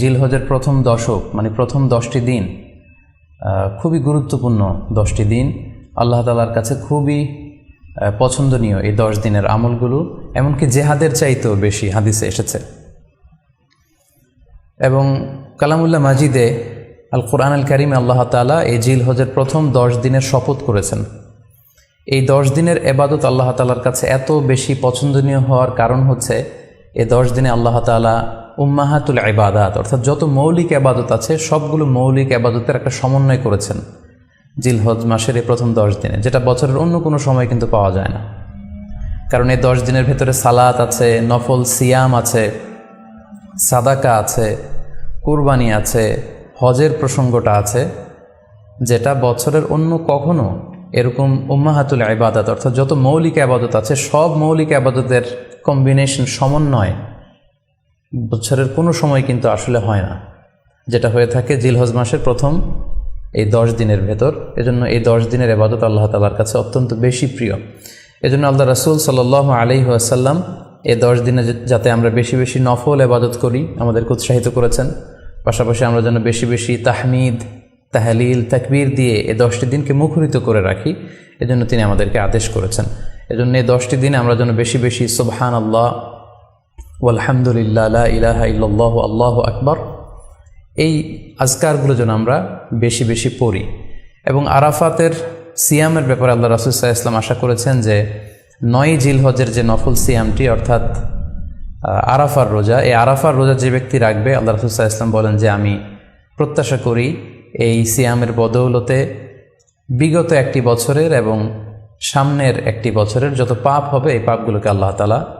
জিলহজের প্রথম দশক মানে প্রথম দশটি দিন খুবই গুরুত্বপূর্ণ দশটি দিন। আল্লাহ তালার কাছে খুবই পছন্দনীয় এই দশ দিনের আমলগুলো, এমনকি জেহাদের চাইতেও বেশি হাদিসে এসেছে। এবং কালামুল্লাহ মাজিদে আল কোরআন আল করিমে আল্লাহ তালা এই জিল হজের প্রথম দশ দিনের শপথ করেছেন। এই দশ দিনের এবাদত আল্লাহ তালার কাছে এত বেশি পছন্দনীয় হওয়ার কারণ হচ্ছে এ দশ দিনে আল্লাহ তালা উম্মাহাতুল ইবাদাত, অর্থাৎ যত মৌলিক আবাদত আছে, সবগুলো মৌলিক আবাদতের একটা সমন্বয় করেছেন জিলহজ মাসের এই প্রথম দশ দিনে, যেটা বছরের অন্য কোনো সময় কিন্তু পাওয়া যায় না। কারণ এই দশ দিনের ভেতরে সালাত আছে, নফল সিয়াম আছে, সাদাকা আছে, কুরবানি আছে, হজের প্রসঙ্গটা আছে, যেটা বছরের অন্য কখনো এরকম উম্মাহাতুল আবাদত অর্থাৎ যত মৌলিক আবাদত আছে, সব মৌলিক আবাদতের কম্বিনেশন সমন্বয় বছরের কোনো সময় কিন্তু আসলে হয় না। যেটা হয়ে থাকে জিলহজ মাসের প্রথম এই দশ দিনের ভেতর। এজন্য এই দশ দিনের এবাদত আল্লাহ তালার কাছে অত্যন্ত বেশি প্রিয়। এজন্য আল্লাহ রাসুল সাল্ল আলি আসাল্লাম এই দশ দিনে যাতে আমরা বেশি বেশি নফল এবাদত করি, আমাদেরকে উৎসাহিত করেছেন। পাশাপাশি আমরা যেন বেশি বেশি তাহমিদ, তাহলিল, তাকবীর দিয়ে এই দশটি দিনকে মুখরিত করে রাখি, এজন্য তিনি আমাদেরকে আদেশ করেছেন। এজন্য এই দশটি দিনে আমরা যেন বেশি বেশি সুবহান আল্লাহ আলহামদুলিল্লাহ লা ইলাহা ইল্লাল্লাহু, আল্লাহ আকবর। এই আজকারগুলো যেন আমরা বেশি বেশি পড়ি। এবং আরাফাতের সিয়ামের ব্যাপারে আল্লাহ রাসুল সাহা ইসলাম আশা করেছেন যে নয় জিলহজের যে নফল সিয়ামটি, অর্থাৎ আরাফার রোজা, এই আরাফার রোজা যে ব্যক্তি রাখবে, আল্লাহ রাসুল সাহা ইসলাম বলেন যে, আমি প্রত্যাশা করি এই সিয়ামের বদৌলতে বিগত একটি বছরের এবং সামনের একটি বছরের যত পাপ হবে, এই পাপগুলোকে আল্লাহ তালা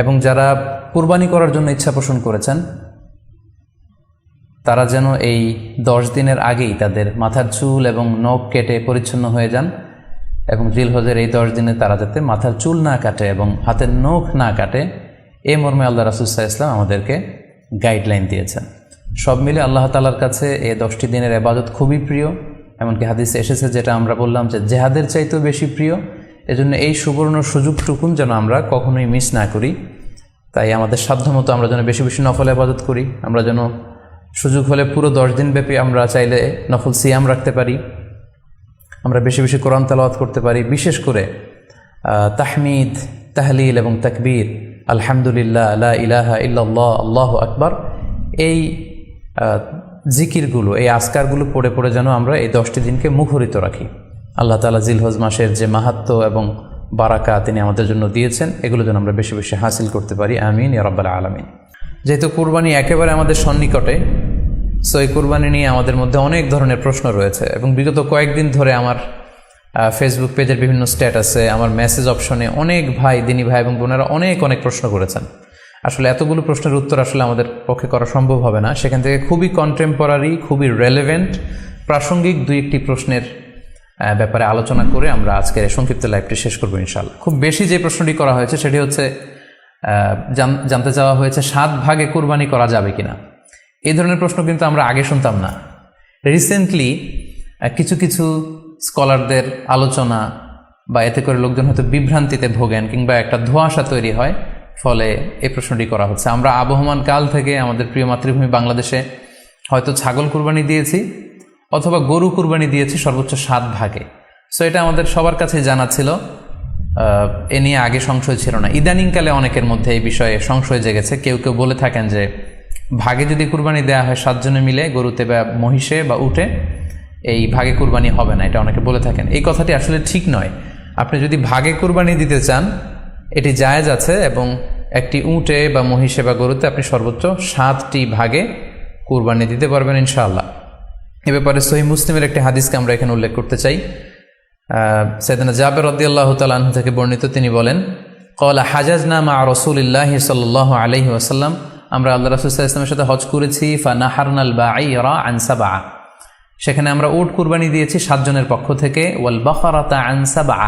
এবং যারা কুরবানি করার জন্য ইচ্ছা পোষণ করেছেন, তারা যেন এই দশ দিনের আগেই তাদের মাথার চুল এবং নখ কেটে পরিচ্ছন্ন হয়ে যান এবং জিলহজের এই দশ দিনে তারা যাতে মাথার চুল না কাটে এবং হাতের নখ না কাটে, এ মর্মে আল্লাহ রাসুসাহ ইসলাম আমাদেরকে গাইডলাইন দিয়েছেন। সব মিলে আল্লাহ তালার কাছে এই দশটি দিনের এবাদত খুবই প্রিয়। এমনকি হাদিসে এসেছে যেটা আমরা বললাম যে জেহাদের চাইতেও বেশি প্রিয়। এজন্য এই সুবর্ণ সুযোগটুকুন যেন আমরা কখনোই মিস না করি। তাই আমাদের সাধ্যমতো আমরা যেন বেশি বেশি নফল আবাদত করি। আমরা যেন সুযোগ হলে পুরো দশ দিন ব্যাপী আমরা চাইলে নফল সিয়াম রাখতে পারি। আমরা বেশি বেশি কোরআন তালাওয়াত করতে পারি। বিশেষ করে তাহমিদ, তাহলিল এবং তাকবীর, আলহামদুলিল্লাহ আলা ইলাহা ইল্লাল্লাহ, আল্লাহ আকবার, এই জিকিরগুলো, এই আসকারগুলো পড়ে পড়ে যেন আমরা এই দশটি দিনকে মুখরিত রাখি। আল্লাহ তালা জিলহজ মাসের যে মাহাত্ম এবং বারাকা তিনি আমাদের জন্য দিয়েছেন, এগুলো যেন আমরা বেশি বেশি হাসিল করতে পারি। আমিন ইয়ারব্বাল আলমিন। যেহেতু কুরবানি একেবারে আমাদের সন্নিকটে, সো এই কুরবানি নিয়ে আমাদের মধ্যে অনেক ধরনের প্রশ্ন রয়েছে এবং বিগত কয়েকদিন ধরে আমার ফেসবুক পেজের বিভিন্ন স্ট্যাটাসে, আমার মেসেজ অপশনে অনেক ভাই, দিনী ভাই এবং বোনেরা অনেক অনেক প্রশ্ন করেছেন। আসলে এতগুলো প্রশ্নের উত্তর আসলে আমাদের পক্ষে করা সম্ভব হবে না। সেখান থেকে খুবই কন্টেম্পোরারি খুবই রেলেভেন্ট প্রাসঙ্গিক দুই একটি প্রশ্নের ব্যাপারে আলোচনা করে আমরা আজকের সংক্ষিপ্ত লাইভটি শেষ করব ইনশাল্লাহ খুব বেশি যে প্রশ্নটি করা হয়েছে সেটি হচ্ছে জানতে চাওয়া হয়েছে সাত ভাগে কুরবানি করা যাবে কিনা। এই ধরনের প্রশ্ন কিন্তু আমরা আগে শুনতাম না। রিসেন্টলি কিছু কিছু স্কলারদের আলোচনা বা এতে করে লোকজন হয়তো বিভ্রান্তিতে ভোগেন কিংবা একটা ধোঁয়াশা তৈরি হয়, ফলে এই প্রশ্নটি করা হচ্ছে। আমরা আবহমান কাল থেকে আমাদের প্রিয় মাতৃভূমি বাংলাদেশে হয়তো ছাগল কুরবানি দিয়েছি অথবা গরু কুরবানি দিয়েছি সর্বোচ্চ সাত ভাগে। সো এটা আমাদের সবার কাছে জানা ছিল। এ নিয়ে আগে সংশয় ছিল না। ইদানিংকালে অনেকের মধ্যে এই বিষয়ে সংশয় জেগেছে। কেউ কেউ বলে থাকেন যে, ভাগে যদি কুরবানি দেওয়া হয় সাতজনে মিলে, গরুতে বা মহিষে বা উঠে এই ভাগে কুরবানি হবে না, এটা অনেকে বলে থাকেন। এই কথাটি আসলে ঠিক নয়। আপনি যদি ভাগে কুরবানি দিতে চান, এটি জায়েজ আছে এবং একটি উটে বা মহিষে বা গরুতে আপনি সর্বোচ্চ সাতটি ভাগে কুরবানি দিতে পারবেন ইনশাআল্লাহ। এ ব্যাপারে সহি মুসলিমের একটি হাদিসকে আমরা এখানে উল্লেখ করতে চাই। সৈদানা জাবের রদ্দিয়াল্লাহ তালাহ থেকে বর্ণিত তিনি বলেন, কলা হাজাজ নামা রসুলিল্লাহ সাল্লাহ আলহি আসাল্লাম আমরা আল্লাহ রাসুল্লাহ ইসলামের সাথে হজ করেছি ফা নাহারনাল বা আইরা আনসাবা সেখানে আমরা উট কুরবানি দিয়েছি সাতজনের পক্ষ থেকে, ওয়াল বখরাতা আনসাবা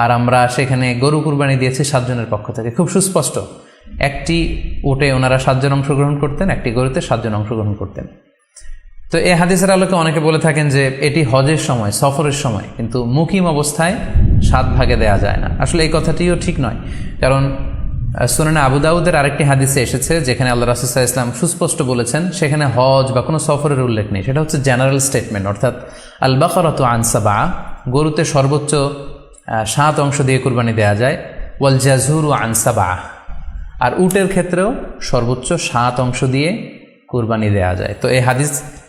আর আমরা সেখানে গরু কুরবানি দিয়েছি সাতজনের পক্ষ থেকে। খুব সুস্পষ্ট। একটি উটে ওনারা সাতজন অংশগ্রহণ করতেন, একটি গরুতে সাতজন অংশগ্রহণ করতেন। তো এই হাদিসের আলোকে অনেকে বলে থাকেন যে এটি হজের সময়, সফরের সময়, কিন্তু মুকিম অবস্থায় সাত ভাগে দেয়া যায় না। আসলে এই কথাটিও ঠিক নয়। কারণ সুনানে আবু দাউদের আরেকটি হাদিসে এসেছে যেখানে আল্লাহ রাসুসাহ ইসলাম সুস্পষ্ট বলেছেন, সেখানে হজ বা কোনো সফরের উল্লেখ নেই। সেটা হচ্ছে জেনারেল স্টেটমেন্ট, অর্থাৎ আল বাকরত আনসাবা গরুতে সর্বোচ্চ সাত অংশ দিয়ে কুরবানি দেওয়া যায় ওয়াল জাজুর আনসাবা আর উটের ক্ষেত্রেও সর্বোচ্চ সাত অংশ দিয়ে কুরবানি দেওয়া যায়। তো এই হাদিস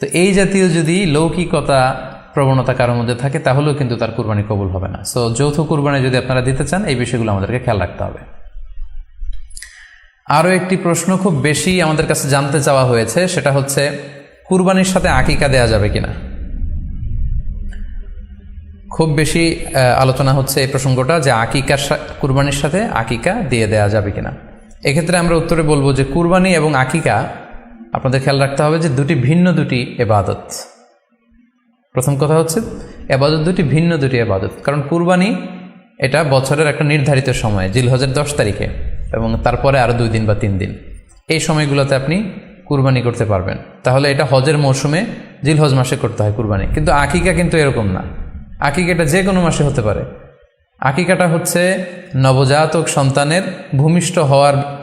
তো এই জাতীয় যদি লৌকিকতা প্রবণতা কারোর মধ্যে থাকে, তাহলেও কিন্তু তার কুরবানি কবুল হবে না। সো যৌথ কুরবানি যদি আপনারা দিতে চান, এই বিষয়গুলো আমাদেরকে খেয়াল রাখতে হবে। আরও একটি প্রশ্ন খুব বেশি আমাদের কাছে জানতে চাওয়া হয়েছে, সেটা হচ্ছে, কুরবানির সাথে আকিকা দেয়া যাবে কিনা? খুব বেশি আলোচনা হচ্ছে এই প্রসঙ্গটা যে আকিকার কুরবানির সাথে আকিকা দিয়ে দেয়া যাবে কিনা। এক্ষেত্রে আমরা উত্তরে বলব যে কুরবানি এবং আকিকা আপনাদের খেয়াল রাখতে হবে যে দুটি ভিন্ন দুটি এবাদত। প্রথম কথা হচ্ছে, এবাদত দুটি ভিন্ন দুটি এবাদত। কারণ কুরবানি এটা বছরের একটা নির্ধারিত সময়, জিলহজের দশ তারিখে, এবং তারপরে আরও দুই দিন বা তিন দিন। এই সময়গুলোতে আপনি কুরবানি করতে পারবেন। তাহলে এটা হজের মৌসুমে জিলহজ মাসে করতে হয় কুরবানি। কিন্তু আকিকা কিন্তু এরকম না। আকিকাটা যে কোনো মাসে হতে পারে। আকিকাটা হচ্ছে নবজাতক সন্তানের ভূমিষ্ঠ হওয়ার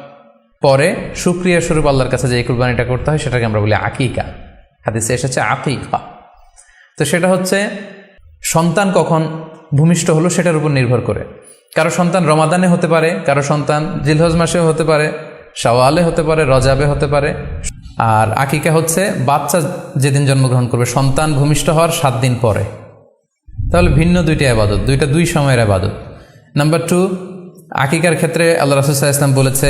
পরে সুক্রিয়া স্বরূপ আল্লাহর কাছে যে কুরবানিটা করতে হয়, সেটাকে আমরা বলি আকিকা। হাদিসে এসেছে আকিকা। তো সেটা হচ্ছে, সন্তান কখন ভূমিষ্ঠ হলো সেটার উপর নির্ভর করে। কারও সন্তান রমাদানে হতে পারে, কারও সন্তান জিলহজ মাসেও হতে পারে, শাওয়ালে হতে পারে, রজাবে হতে পারে। আর আকিকা হচ্ছে, বাচ্চা যেদিন জন্মগ্রহণ করবে, সন্তান ভূমিষ্ঠ হওয়ার সাত দিন পরে। তাহলে ভিন্ন দুইটা আবাদত, দুইটা দুই সময়ের আবাদত। নাম্বার টু, আকিকার ক্ষেত্রে আল্লাহ রাসুসাহ ইসলাম বলেছে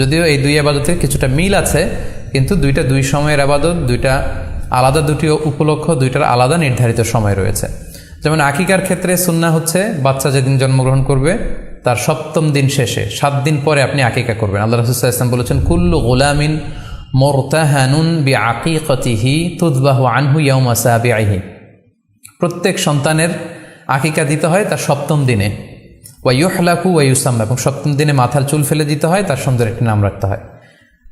যদিও এই দুই আবাদতে কিছুটা মিল আছে, কিন্তু দুইটা দুই সময়ের আবাদত, দুইটা আলাদা, দুটি উপলক্ষ, দুইটার আলাদা নির্ধারিত সময় রয়েছে। যেমন আকিকার ক্ষেত্রে সুন্না হচ্ছে, বাচ্চা যেদিন জন্মগ্রহণ করবে, তার সপ্তম দিন শেষে, সাত দিন পরে আপনি আকিকা করবেন। আল্লাহ রসুল্লাহ ইসলাম বলেছেন, কুল্লু গোলামিন মোরতাহানুন বি আকিকতিহি তুদবাহু আনহু ইয়ৌমা সাবিআহি প্রত্যেক সন্তানের আকিকা দিতে হয় তার সপ্তম দিনে। ওয়াইহলাকু ওয়াইউসাম এবং সপ্তম দিনে মাথার চুল ফেলে দিতে হয়, তার সুন্দর একটি নাম রাখতে হয়।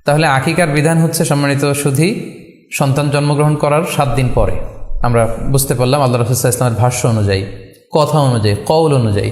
তাহলে আকিকার বিধান হচ্ছে সম্মানিত সুধি, সন্তান জন্মগ্রহণ করার সাত দিন পরে। আমরা বুঝতে পারলাম আল্লাহ রসুল্লাহ ইসলামের ভাষ্য অনুযায়ী, কথা অনুযায়ী কৌল অনুযায়ী।